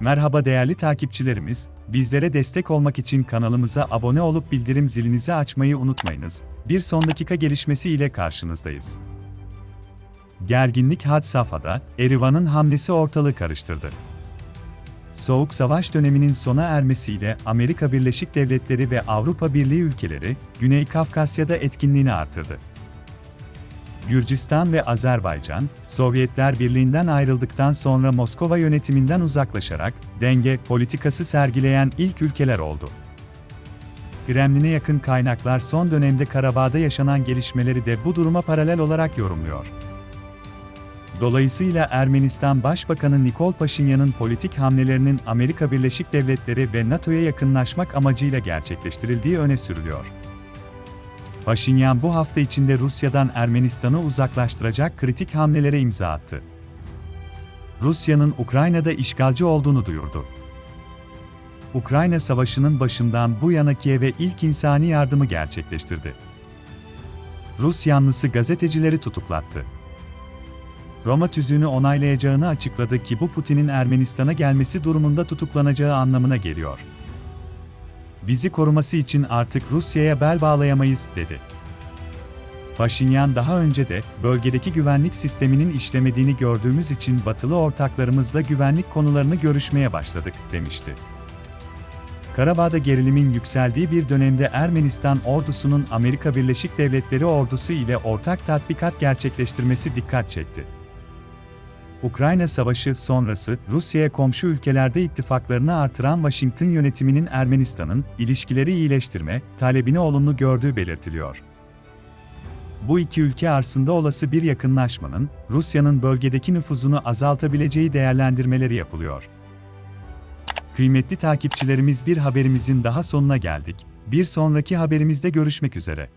Merhaba değerli takipçilerimiz, bizlere destek olmak için kanalımıza abone olup bildirim zilinizi açmayı unutmayınız. Bir son dakika gelişmesi ile karşınızdayız. Gerginlik had safhada, Erivan'ın hamlesi ortalığı karıştırdı. Soğuk Savaş döneminin sona ermesiyle Amerika Birleşik Devletleri ve Avrupa Birliği ülkeleri, Güney Kafkasya'da etkinliğini artırdı. Gürcistan ve Azerbaycan, Sovyetler Birliği'nden ayrıldıktan sonra Moskova yönetiminden uzaklaşarak denge politikası sergileyen ilk ülkeler oldu. Kremlin'e yakın kaynaklar son dönemde Karabağ'da yaşanan gelişmeleri de bu duruma paralel olarak yorumluyor. Dolayısıyla Ermenistan Başbakanı Nikol Paşinyan'ın politik hamlelerinin Amerika Birleşik Devletleri ve NATO'ya yakınlaşmak amacıyla gerçekleştirildiği öne sürülüyor. Paşinyan bu hafta içinde Rusya'dan Ermenistan'ı uzaklaştıracak kritik hamlelere imza attı. Rusya'nın Ukrayna'da işgalci olduğunu duyurdu. Ukrayna Savaşı'nın başından bu yana Kiev'e ilk insani yardımı gerçekleştirdi. Rus yanlısı gazetecileri tutuklattı. Roma tüzüğünü onaylayacağını açıkladı ki bu Putin'in Ermenistan'a gelmesi durumunda tutuklanacağı anlamına geliyor. Bizi koruması için artık Rusya'ya bel bağlayamayız, dedi. Paşinyan daha önce de, bölgedeki güvenlik sisteminin işlemediğini gördüğümüz için batılı ortaklarımızla güvenlik konularını görüşmeye başladık, demişti. Karabağ'da gerilimin yükseldiği bir dönemde Ermenistan ordusunun Amerika Birleşik Devletleri ordusu ile ortak tatbikat gerçekleştirmesi dikkat çekti. Ukrayna Savaşı sonrası Rusya'ya komşu ülkelerde ittifaklarını artıran Washington yönetiminin Ermenistan'ın ilişkileri iyileştirme talebini olumlu gördüğü belirtiliyor. Bu iki ülke arasında olası bir yakınlaşmanın Rusya'nın bölgedeki nüfuzunu azaltabileceği değerlendirmeleri yapılıyor. Kıymetli takipçilerimiz bir haberimizin daha sonuna geldik. Bir sonraki haberimizde görüşmek üzere.